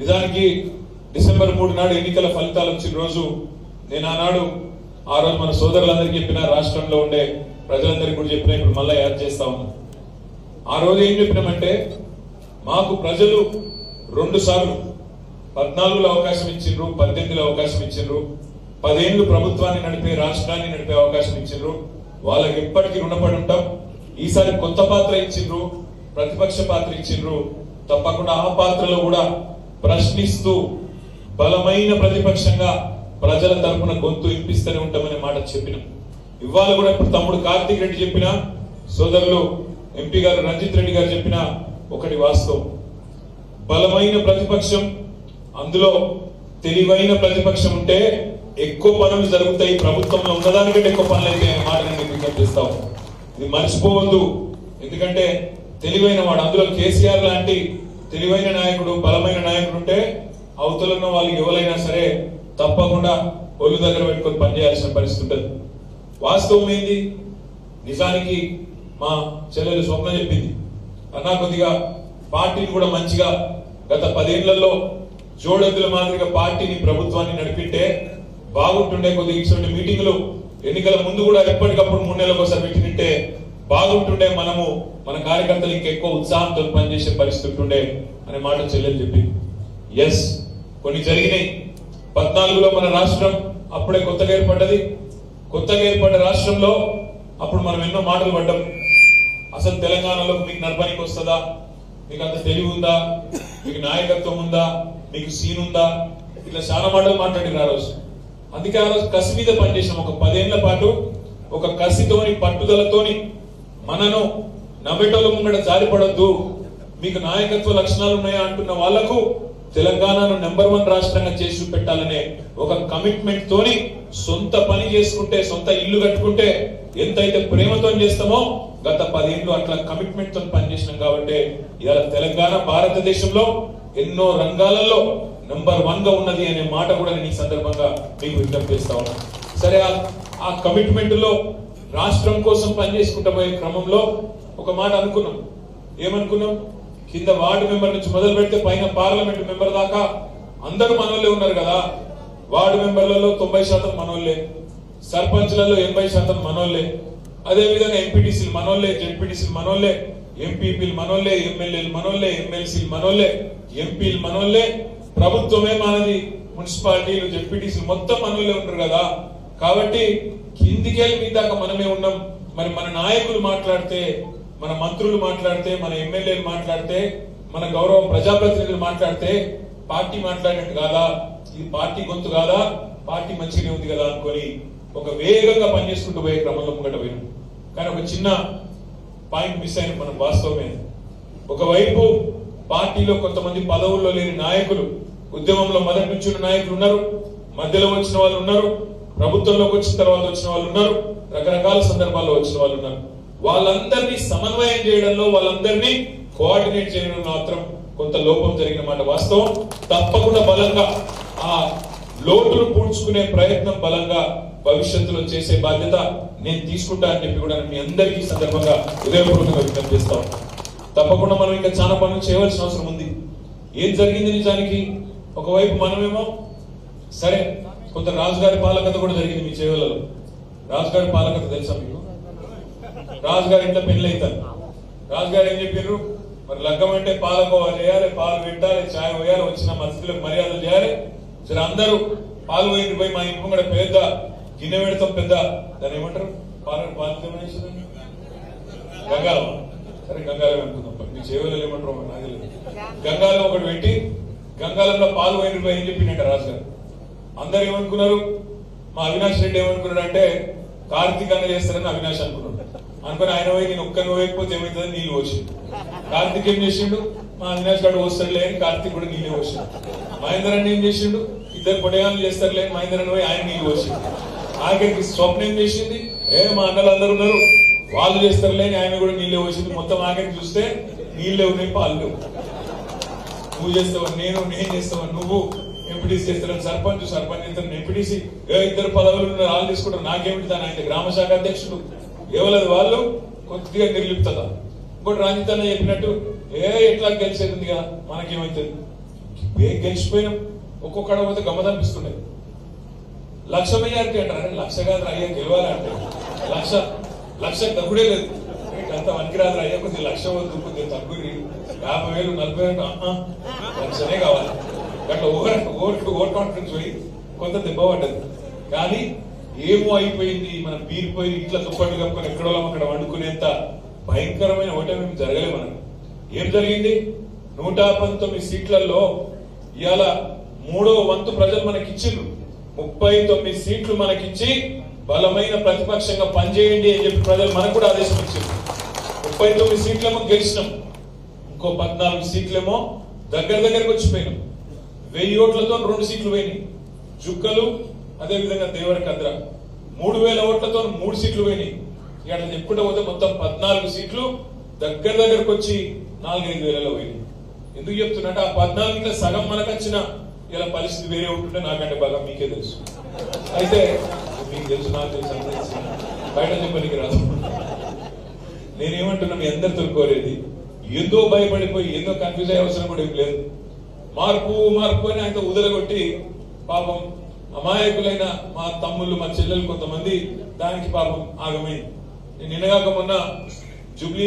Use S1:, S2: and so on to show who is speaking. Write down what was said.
S1: నిజానికి డిసెంబర్ మూడు నాడు ఎన్నికల ఫలితాలు వచ్చిన రోజు నేను ఆనాడు ఆ రోజు మన సోదరులందరికీ చెప్పిన రాష్ట్రంలో ఉండే ప్రజలందరికీ కూడా చెప్పిన ఇప్పుడు మళ్ళీ యాడ్ చేస్తా ఉన్నాను ఆ రోజు ఏం చెప్పినామంటే మాకు ప్రజలు రెండు సార్లు పద్నాలుగులో అవకాశం ఇచ్చిండ్రు పద్దెనిమిదిలో అవకాశం ఇచ్చిండ్రు పదేళ్ళు ప్రభుత్వాన్ని నడిపే రాష్ట్రాన్ని నడిపే అవకాశం ఇచ్చిండ్రు. వాళ్ళకి ఎప్పటికీ రుణపడి ఉంటాం. ఈసారి కొత్త పాత్ర ఇచ్చిండ్రు ప్రతిపక్ష పాత్ర ఇచ్చిండ్రు. తప్పకుండా ఆ పాత్రలో కూడా ప్రశ్నిస్తూ బలమైన ప్రతిపక్షంగా ప్రజల తరఫున గొంతు ఇప్పిస్తూనే ఉంటామనే మాట చెప్పినాం. ఇవాళ కూడా ఇప్పుడు తమ్ముడు కార్తీక్ రెడ్డి చెప్పిన సోదరులు ఎంపీ గారు రంజిత్ రెడ్డి గారు చెప్పిన ఒకటి వాస్తవం. బలమైన ప్రతిపక్షం అందులో తెలివైన ప్రతిపక్షం ఉంటే ఎక్కువ పనులు జరుగుతాయి ప్రభుత్వంలో ఉన్నదానికంటే ఎక్కువ పనులు అయితే మాట నేను విజ్ఞప్తి చేస్తాం ఇది మర్చిపోవద్దు. ఎందుకంటే తెలివైన వాడు అందులో కేసీఆర్ లాంటి తెలివైన నాయకుడు బలమైన నాయకుడు ఉంటే అవతలున్న వాళ్ళు ఎవరైనా సరే తప్పకుండా ఒళ్ళు దగ్గర పెట్టుకొని పనిచేయాల్సిన పరిస్థితి ఉంటుంది. వాస్తవం ఏంది? నిజానికి మా చెల్లెలు స్వప్న చెప్పింది. అన్నా కొద్దిగా పార్టీని కూడా మంచిగా గత పదేళ్ళలో జోడెద్దుల మాదిరిగా పార్టీని ప్రభుత్వాన్ని నడిపింటే బాగుంటుండే కొద్దిగా ఇటువంటి మీటింగులు ఎన్నికల ముందు కూడా ఎప్పటికప్పుడు మూడు నెలలకు ఒకసారి పెట్టినట్టే బాగుంటుండే మనము మన కార్యకర్తలు ఇంకెక్కువ ఉత్సాహంతో పనిచేసే పరిస్థితి ఉంటుండే అనే మాట చెల్లెలు చెప్పింది. ఎస్ కొన్ని జరిగినాయి. పద్నాలుగులో మన రాష్ట్రం అప్పుడే కొత్తగా ఏర్పడ్డది. కొత్తగా ఏర్పడ్డ రాష్ట్రంలో అప్పుడు మనం ఎన్నో మాటలు పడ్డాం. అసలు తెలంగాణలో మీకు నడపనికి వస్తుందా? మీకు అంత తెలివి ఉందా? మీకు నాయకత్వం ఉందా? మీకు సీన్ ఉందా? ఇట్లా చాలా మాటలు మాట్లాడిన ఆ రోజు అందుకే ఆ రోజు కసి మీద పనిచేసాం ఒక పదేళ్ళ పాటు ఒక కసితోని పట్టుదలతోని మనను నవ్వేటోళ్ళ ముంగడ జారిపడొద్దు. మీకు నాయకత్వ లక్షణాలు ఉన్నాయా అంటున్న వాళ్ళకు తెలంగాణను నెంబర్ వన్ రాష్ట్రంగా చేసి పెట్టాలనే ఒక కమిట్మెంట్ తోని సొంత పని చేసుకుంటే సొంత ఇల్లు కట్టుకుంటే ఎంతైతే ప్రేమతో చేస్తామో గత పదేళ్ళు అట్లా కమిట్మెంట్తో పనిచేసినాం కాబట్టి ఇవాళ తెలంగాణ భారతదేశంలో ఎన్నో రంగాలలో నెంబర్ వన్గా ఉన్నది అనే మాట కూడా నేను ఈ సందర్భంగా మీకు విజ్ఞప్తి చేస్తా ఉన్నాను సరే ఆ- ఆ కమిట్మెంట్లో రాష్ట్రం కోసం పనిచేసుకుంటా పోయే క్రమంలో ఒక మాట అనుకున్నాం. ఏమనుకున్నాం? కింద వార్డు మెంబర్ నుంచి మొదలు పెడితే పైన పార్లమెంట్ మెంబర్ దాకా అందరూ మనోళ్ళే ఉన్నారు కదా. వార్డు మెంబర్లలో తొంభై శాతం మనోళ్ళే. సర్పంచ్లలో ఎనభై శాతం మనోళ్ళే. అదేవిధంగా ఎంపీటీసీలు మనోళ్ళే జెడ్పీటీసీలు మనోళ్ళే ఎంపీపీలు మనోళ్ళే ఎమ్మెల్యేలు మనోళ్ళే ఎమ్మెల్సీలు మనోళ్ళే ఎంపీలు మనోళ్ళే. ప్రభుత్వమే మనది. మున్సిపాలిటీలు జెడ్పీటీసీలు మొత్తం మనోళ్ళే ఉంటారు కదా. కాబట్టి కిందికెళ్ళి మీ దాకా మనమే ఉన్నాం. మరి మన నాయకులు మాట్లాడితే మన మంత్రులు మాట్లాడితే మన ఎమ్మెల్యేలు మాట్లాడితే మన గౌరవ ప్రజాప్రతినిధులు మాట్లాడితే పార్టీ మాట్లాడినట్టు కాదా? ఇది పార్టీ గొంతు కాదా? పార్టీ మంచిగానే ఉంది కదా అనుకొని ఒక వేగంగా పనిచేసుకుంటూ పోయే క్రమంలో ముంగట పోయినాం. కానీ ఒక చిన్న పాయింట్ మిస్ అయిన మనం వాస్తవమే. ఒకవైపు పార్టీలో కొంతమంది పదవుల్లో లేని నాయకులు ఉద్యమంలో మొదటి నుంచి నాయకులు ఉన్నారు మధ్యలో వచ్చిన వాళ్ళు ఉన్నారు ప్రభుత్వంలోకి వచ్చిన తర్వాత వచ్చిన వాళ్ళు ఉన్నారు. రకరకాల సందర్భాల్లో వచ్చిన వాళ్ళు ఉన్నారు. వాళ్ళందరినీ సమన్వయం చేయడంలో వాళ్ళందరినీ కోఆర్డినేట్ చేయడం మాత్రం కొంత లోపం జరిగిన మాట వాస్తవం. తప్పకుండా బలంగా ఆ లోటును పూడ్చుకునే ప్రయత్నం బలంగా భవిష్యత్తులో చేసే బాధ్యత నేను తీసుకుంటా అని చెప్పి కూడా మీ అందరికీ సందర్భంగా హృదయపూర్వకంగా విజ్ఞప్తి చేస్తాం తప్పకుండా మనం ఇంకా చాలా పనులు చేయవలసిన అవసరం ఉంది. ఏం జరిగింది నిజానికి? ఒకవైపు మనమేమో సరే కొంత రాజుగారి పాలకత కూడా జరిగింది మీ చేవలలో. రాజుగారి పాలకత తెలుసా మీకు? రాజుగారి ఇంట్లో పెళ్ళి అవుతారు రాజుగారు ఏం చెప్పారు మరి లగ్గం అంటే పాలకోవా చేయాలి పాలు పెట్టాలి చాయ్ పోయాలి వచ్చిన మనుషులకు మర్యాదలు చేయాలి. సరే అందరూ పాలు పోయి పోయి మా ఇంటి కూడా పెద్ద గిన్నె పెడతాం పెద్ద. దాన్ని ఏమంటారు? పాలను పాలు గంగాలం సరే గంగాలం అనుకుందాం మీ చేవలలో ఏమంటారు నాకు గంగాలం ఒకటి పెట్టి గంగాలంలో పాలు పోయిన పోయి ఏం చెప్పిండట రాజుగారు? అందరు ఏమనుకున్నారు? మా అవినాష్ రెడ్డి ఏమనుకున్నాడు అంటే కార్తీక్ అన్న చేస్తారని అవినాష్ అనుకున్నాడు. అనుకుని ఆయన పోయి నేను ఒక్కరిని పోయకపోతే ఏమవుతుందని నీళ్ళు పోసి కార్తీక్ ఏం చేసిండు? మా అవినాష్ గారు వస్తాడులే అని కార్తీక్ కూడా నీళ్ళే పోసిండు. మహేందర్ అన్న ఏం చేసిండు? ఇద్దరు పొడయాలు చేస్తారులే మహేందర్ అన్న పోయి ఆయన నీళ్ళు పోసిండు. ఆఖరికి స్వప్న ఏం చేసింది? ఏ మా అన్నలు అందరు ఉన్నారు. వాళ్ళు చేస్తారులే అని ఆయన కూడా నీళ్ళే పోసింది మొత్తం ఆఖరికి చూస్తే నీళ్ళే ఉన్నాయి పాలు లేవు. నువ్వు చేస్తావా? నేను నేను చేస్తావా? నువ్వు. ఎంపీటీసీ ఇద్దరం సర్పంచ్ సర్పంచ్ చేస్తాను ఎంపీటీసీ. ఏ ఇద్దరు పదవులు ఉన్నారు వాళ్ళు తీసుకుంటారు. నాకేమిటి దాని ఆయన గ్రామ శాఖ అధ్యక్షుడు? ఇవ్వలేదు వాళ్ళు? కొద్దిగా నిర్లిప్తత. ఇంకోటి రంజిత్ అన్న చెప్పినట్టు ఏ ఎట్లా గెలిచేదిగా కదా మనకేమవుతుంది ఏ- గెలిచిపోయినాం. ఒక్కొక్కడ పోతే గమ్మత్ అనిపిస్తుండే. లక్ష మెజారిటీ అంటారు? లక్ష కాదు అయ్యా గెలవాలంటే లక్ష లక్ష తగ్గుడే లేదు. అంత వనికిరాదు అయ్యా కొద్దిగా లక్ష వద్దు కొద్దిగా తగ్గురి యాభై వేలు నలభై వేలు లక్షనే కావాలి. అట్లా ఓవర్ ఓవర్ ఓవర్ కాన్ఫిడెన్స్ పోయి కొంత దెబ్బ పడ్డది. కానీ ఏమో అయిపోయింది మనం బీరిపోయి ఇట్లా దుప్పట్లు కప్పుకొని ఎక్కడో అక్కడ వండుకునేంత భయంకరమైన ఓటమి జరగలే మనం ఏం జరిగింది? నూట పంతొమ్మిది సీట్లలో ఇవాళ మూడో వంతు ప్రజలు మనకి ఇచ్చిండ్రు ముప్పై తొమ్మిది సీట్లు మనకిచ్చి బలమైన ప్రతిపక్షంగా పనిచేయండి అని చెప్పి ప్రజలు మనకు కూడా ఆదేశం ఇచ్చింది ముప్పై తొమ్మిది సీట్లేమో గెలిచినాం. ఇంకో పద్నాలుగు సీట్లేమో దగ్గర దగ్గరకు వచ్చిపోయినాం. వెయ్యి ఓట్లతో రెండు సీట్లు పోయినాయి. జుక్కలు అదేవిధంగా దేవరకద్ర మూడు వేల ఓట్లతో మూడు సీట్లు పోయినాయి. ఇక చెప్పుకుంటే పోతే మొత్తం పద్నాలుగు సీట్లు దగ్గర దగ్గరకు వచ్చి నాలుగైదు వేలలో పోయినాయి. ఎందుకు చెప్తున్నట్టు ఆ పద్నాలుగులో సగం మనకు వచ్చిన ఇలా పరిస్థితి వేరే ఉంటుంటే నాకంటే బాగా మీకే తెలుసు. అయితే మీకు తెలుసు నాకు తెలుసు తెలుసు. బయట చెప్పడానికి రాదు. నేనేమంటున్నా మీ అందరితో కోరేది ఏదో భయపడిపోయి ఏదో కన్ఫ్యూజ్ అయ్యే అవసరం కూడా ఏం లేదు. మార్పు మార్పు అని ఆయన ఉదరగొట్టి పాపం అమాయకులైన మా తమ్ముళ్ళు మా చెల్లెలు కొంతమంది దానికి పాపం ఆగమైంది నేను నిన్నగాక మొన్న జూబ్లీ